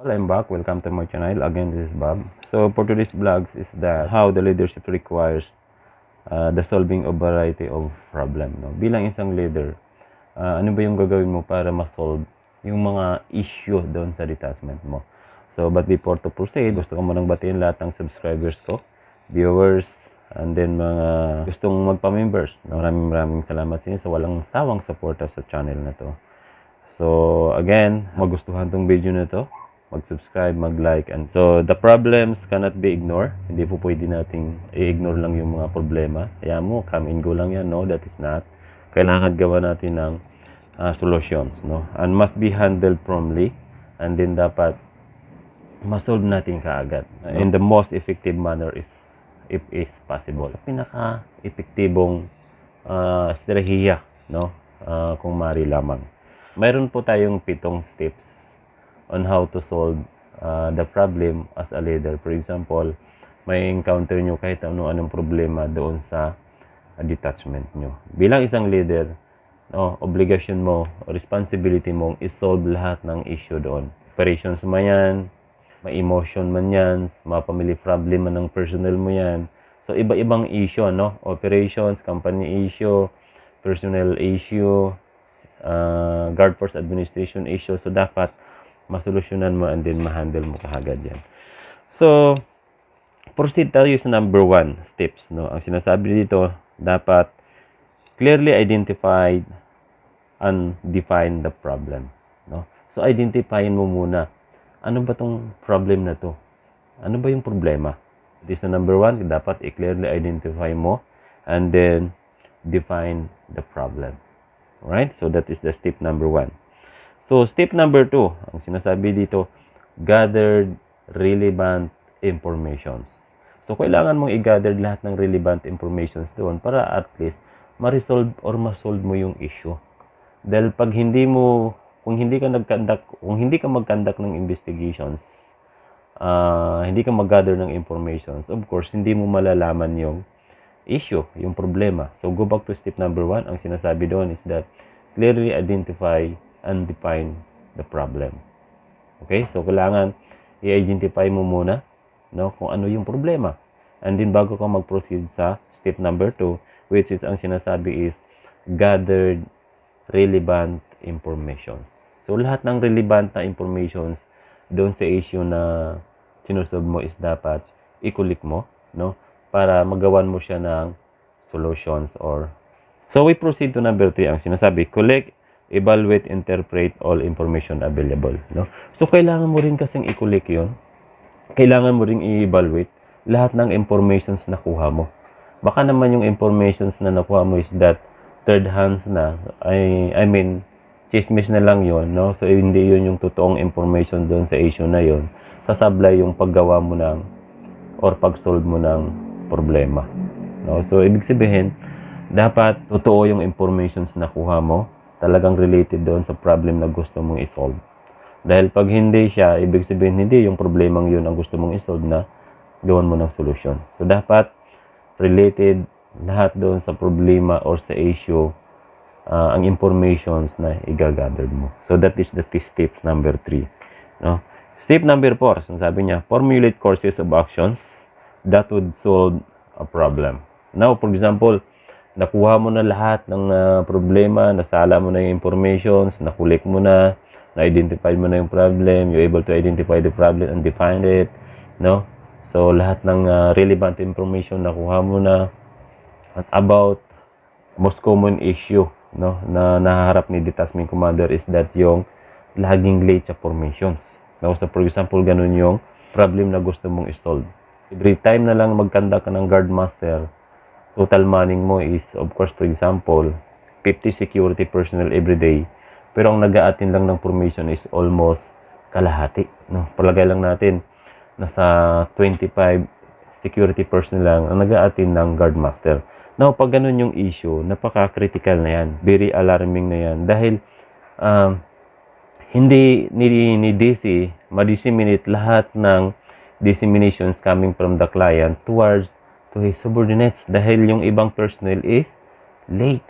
Well, I'm back. Welcome to my channel. Again, this is Bob. So, for today's vlogs is that how the leadership requires uh, the solving of variety of problem. No? Bilang isang leader, uh, ano ba yung gagawin mo para ma-solve yung mga issue doon sa detachment mo? So, but before to proceed, gusto ko munang batiin lahat ng subscribers ko, viewers, and then mga gustong magpa-members. Maraming maraming salamat sa inyo sa walang sawang suporta sa channel na to. So, again, magustuhan tong video na to, mag-subscribe, mag-like. And so, the problems cannot be ignored. Hindi po pwede nating i-ignore lang yung mga problema. Kaya mo, come and go lang yan. No, that is not. Kailangan gawa natin ng uh, solutions. No? And must be handled promptly. And then dapat ma-solve natin kaagad. In the most effective manner is if is possible. Sa pinaka-epektibong uh, estratehiya, no? Uh, kung mari lamang. Mayroon po tayong pitong steps on how to solve uh, the problem as a leader. For example, may encounter nyo kahit ano-anong problema doon sa uh, detachment nyo. Bilang isang leader, no, obligation mo, responsibility mo is solve lahat ng issue doon. Operations man yan, may emotion man yan, mga family problem man ng personnel mo yan. So, iba-ibang issue, no? Operations, company issue, personnel issue, uh, guard force administration issue. So, dapat masolusyonan mo and then ma-handle mo kahagad yan. So, proceed tayo sa number one steps. No? Ang sinasabi dito, dapat clearly identified and define the problem. No? So, identifyin mo muna, ano ba tong problem na to? Ano ba yung problema? This na number one, dapat i-clearly identify mo and then define the problem. Alright? So, that is the step number one. So, step number two, ang sinasabi dito, gathered relevant informations. So, kailangan mong i-gather lahat ng relevant informations doon para at least ma-resolve or ma-solve mo yung issue. Dahil pag hindi mo, kung hindi ka nag-conduct, kung hindi ka mag-conduct ng investigations, uh, hindi ka mag-gather ng informations, of course, hindi mo malalaman yung issue, yung problema. So, go back to step number one. Ang sinasabi doon is that clearly identify and define the problem. Okay? So, kailangan i-identify mo muna no, kung ano yung problema. And then, bago ka mag-proceed sa step number 2, which is ang sinasabi is gathered relevant information. So, lahat ng relevant na informations doon sa issue na sinusolve mo is dapat ikulik mo, no? Para magawan mo siya ng solutions or So, we proceed to number 3. Ang sinasabi, collect evaluate, interpret all information available. No? So, kailangan mo rin kasing i-collect yun. Kailangan mo rin i-evaluate lahat ng informations na kuha mo. Baka naman yung informations na nakuha mo is that third hands na. I, I mean, chismis na lang yon no? So, hindi yun yung totoong information doon sa issue na yon Sasablay yung paggawa mo ng or pag-solve mo ng problema. No? So, ibig sabihin, dapat totoo yung informations na kuha mo talagang related doon sa problem na gusto mong isolve. Dahil pag hindi siya, ibig sabihin hindi yung problemang yun ang gusto mong isolve na gawan mo ng solusyon. So, dapat related lahat doon sa problema or sa issue uh, ang informations na igagather mo. So, that is the step number 3. No? Step number 4, sabi niya, formulate courses of actions that would solve a problem. Now, for example, nakuha mo na lahat ng uh, problema, nasala mo na yung informations, nakulik mo na, na-identify mo na yung problem, you're able to identify the problem and define it, no? So, lahat ng uh, relevant information nakuha mo na at about most common issue, no, na nahaharap ni detachment commander is that yung laging late sa formations. No? So, for example, ganun yung problem na gusto mong i-solve. Every time na lang magkanda ka ng guard master, total manning mo is, of course, for example, 50 security personnel every day. Pero ang nag lang ng formation is almost kalahati. No? Palagay lang natin, nasa 25 security personnel lang ang nag ng guard master. Now, pag ganun yung issue, napaka-critical na yan. Very alarming na yan. Dahil, um, hindi ni, ni DC ma-disseminate lahat ng disseminations coming from the client towards to his subordinates dahil yung ibang personnel is late.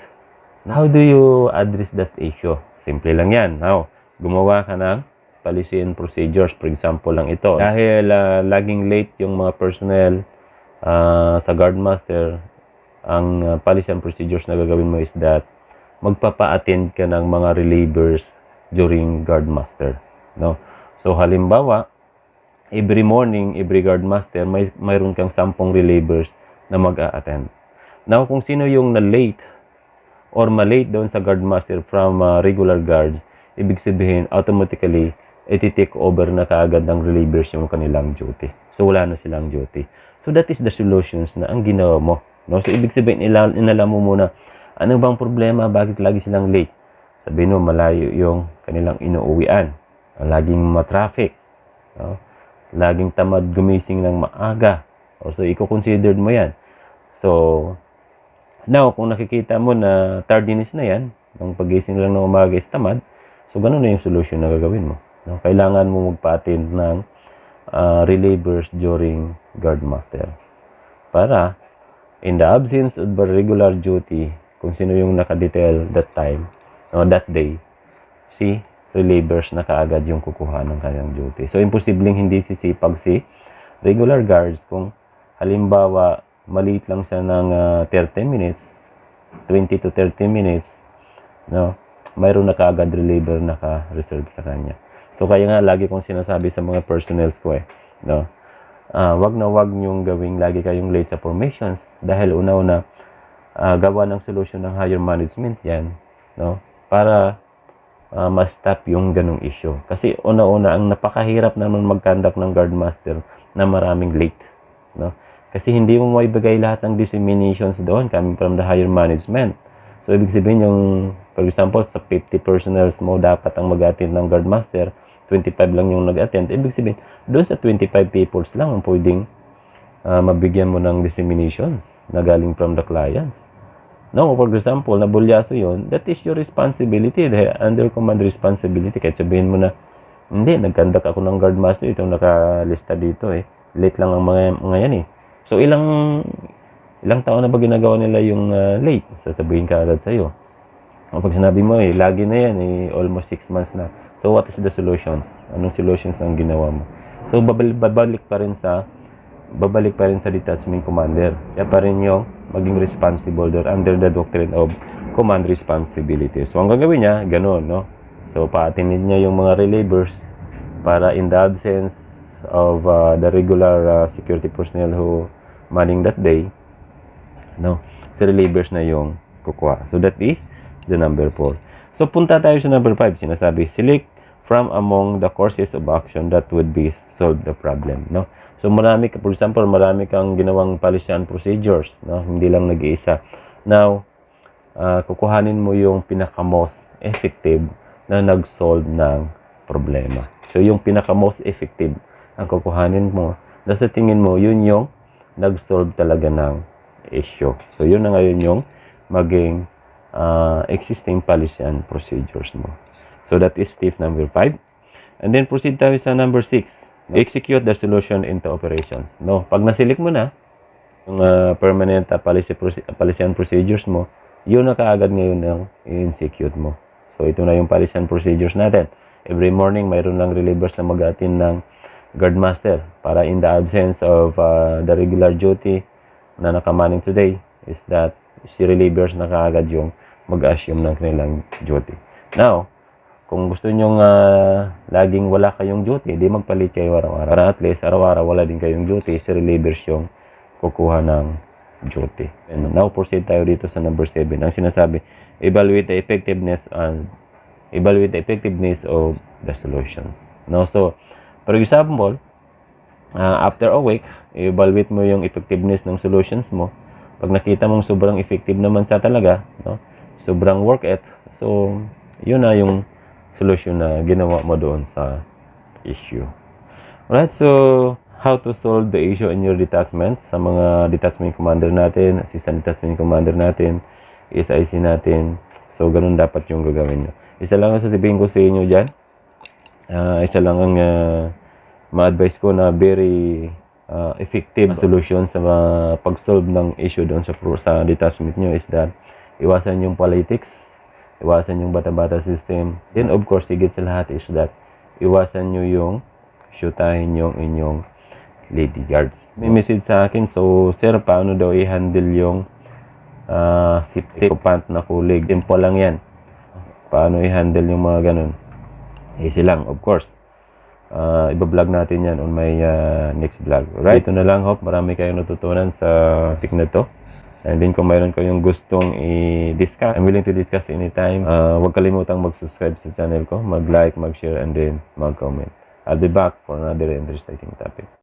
How do you address that issue? Simple lang yan. Now, gumawa ka ng policy and procedures. For example lang ito. Dahil ah, laging late yung mga personnel ah, sa guard master, ang ah, policy and procedures na gagawin mo is that magpapa-attend ka ng mga relievers during guard master. No? So halimbawa, every morning, every guard master, may mayroon kang sampung relievers na mag-a-attend. Now, kung sino yung na-late or ma-late doon sa guard master from uh, regular guards, ibig sabihin, automatically, iti-take over na kaagad ng relievers yung kanilang duty. So, wala na silang duty. So, that is the solutions na ang ginawa mo. No? So, ibig sabihin, ila- inala mo muna, ano bang problema? Bakit lagi silang late? Sabihin mo, malayo yung kanilang inuuwian. Laging matraffic. No? Laging tamad gumising ng maaga. So, i-consider mo yan. So, now, kung nakikita mo na tardiness na yan, ng pagising lang ng umaga is tamad, so, ganun na yung solution na gagawin mo. No? Kailangan mo magpa-attend ng uh, relievers during guard master. Para, in the absence of regular duty, kung sino yung nakadetail that time, o that day, si relievers na kaagad yung kukuha ng kanyang duty. So, imposibleng hindi sisipag si regular guards kung halimbawa, maliit lang siya ng ah, 30 minutes, 20 to 30 minutes, no? mayroon na kaagad reliever naka-reserve sa kanya. So, kaya nga, lagi kong sinasabi sa mga personnels ko eh, no? Ah, wag na wag niyong gawing lagi kayong late sa formations dahil una-una, ah, gawa ng solution ng higher management yan, no? Para uh, ma-stop yung ganong issue. Kasi una-una, ang napakahirap naman mag-conduct ng guard master na maraming late. No? Kasi hindi mo maibigay lahat ng disseminations doon coming from the higher management. So, ibig sabihin yung, for example, sa 50 personnels mo dapat ang mag-attend ng guard master, 25 lang yung nag-attend. Ibig sabihin, doon sa 25 peoples lang ang pwedeng uh, mabigyan mo ng disseminations na galing from the clients. No, for example, nabulyaso yon that is your responsibility, the under command responsibility. Kahit sabihin mo na, hindi, nagkandak ako ng guard master, itong nakalista dito eh. Late lang ang mga, mga yan eh. So, ilang ilang taon na ba ginagawa nila yung uh, late? Sasabihin ka agad sa'yo. Kapag sinabi mo eh, lagi na yan eh, almost 6 months na. So, what is the solutions? Anong solutions ang ginawa mo? So, babalik, pa rin sa babalik pa rin sa detachment commander. Kaya pa rin yung maging responsible there under the doctrine of command responsibility. So, ang gagawin niya, ganun, no? So, paatinid niya yung mga relievers para in the absence of uh, the regular uh, security personnel who manning that day, no? Si relievers na yung kukuha. So, that is the number 4. So, punta tayo sa number 5. Sinasabi, select from among the courses of action that would be solve the problem, no? So marami ka, for example, marami kang ginawang policy and procedures, no? Hindi lang nag-iisa. Now, uh, kukuhanin mo yung pinaka-most effective na nag-solve ng problema. So yung pinaka-most effective ang kukuhanin mo, na sa tingin mo, yun yung nag-solve talaga ng issue. So yun na ngayon yung maging uh, existing policy and procedures mo. So that is tip number 5. And then proceed tayo sa number 6 execute the solution into operations. No, pag nasilik mo na yung uh, permanent uh, policy, policy and procedures mo, yun na kaagad ngayon ang i-execute mo. So, ito na yung policy and procedures natin. Every morning, mayroon lang relievers na mag ng guard master para in the absence of uh, the regular duty na nakamaning today is that si relievers na kaagad yung mag-assume ng kanilang duty. Now, kung gusto nyo uh, laging wala kayong duty, di magpalit kayo araw-araw. Para at least araw-araw wala din kayong duty, si relievers yung kukuha ng duty. And now proceed tayo dito sa number 7. Ang sinasabi, evaluate the effectiveness and evaluate the effectiveness of the solutions. No? So, for example, uh, after a week, evaluate mo yung effectiveness ng solutions mo. Pag nakita mong sobrang effective naman sa talaga, no? sobrang work it, so yun na yung solution na ginawa mo doon sa issue. Alright, so how to solve the issue in your detachment sa mga detachment commander natin, assistant detachment commander natin, SIC natin. So, ganun dapat yung gagawin nyo. Isa lang ang sasabihin ko sa inyo dyan. Uh, isa lang ang uh, ma-advise ko na very uh, effective solution sa uh, pag-solve ng issue doon sa, sa detachment nyo is that iwasan yung politics iwasan yung bata-bata system. Then, of course, higit sa lahat is that iwasan nyo yung shootahin yung inyong lady guards. May message sa akin, so sir, paano daw i-handle yung uh, sip-sip pant na kulig? Simple lang yan. Paano i-handle yung mga ganun? Easy lang, of course. Uh, ibablog natin yan on my uh, next vlog. Right? Ito na lang, hope marami kayong natutunan sa topic na to. And then kung mayroon kayong gustong i-discuss, I'm willing to discuss anytime. Uh, huwag kalimutang mag-subscribe sa channel ko, mag-like, mag-share, and then mag-comment. I'll be back for another interesting topic.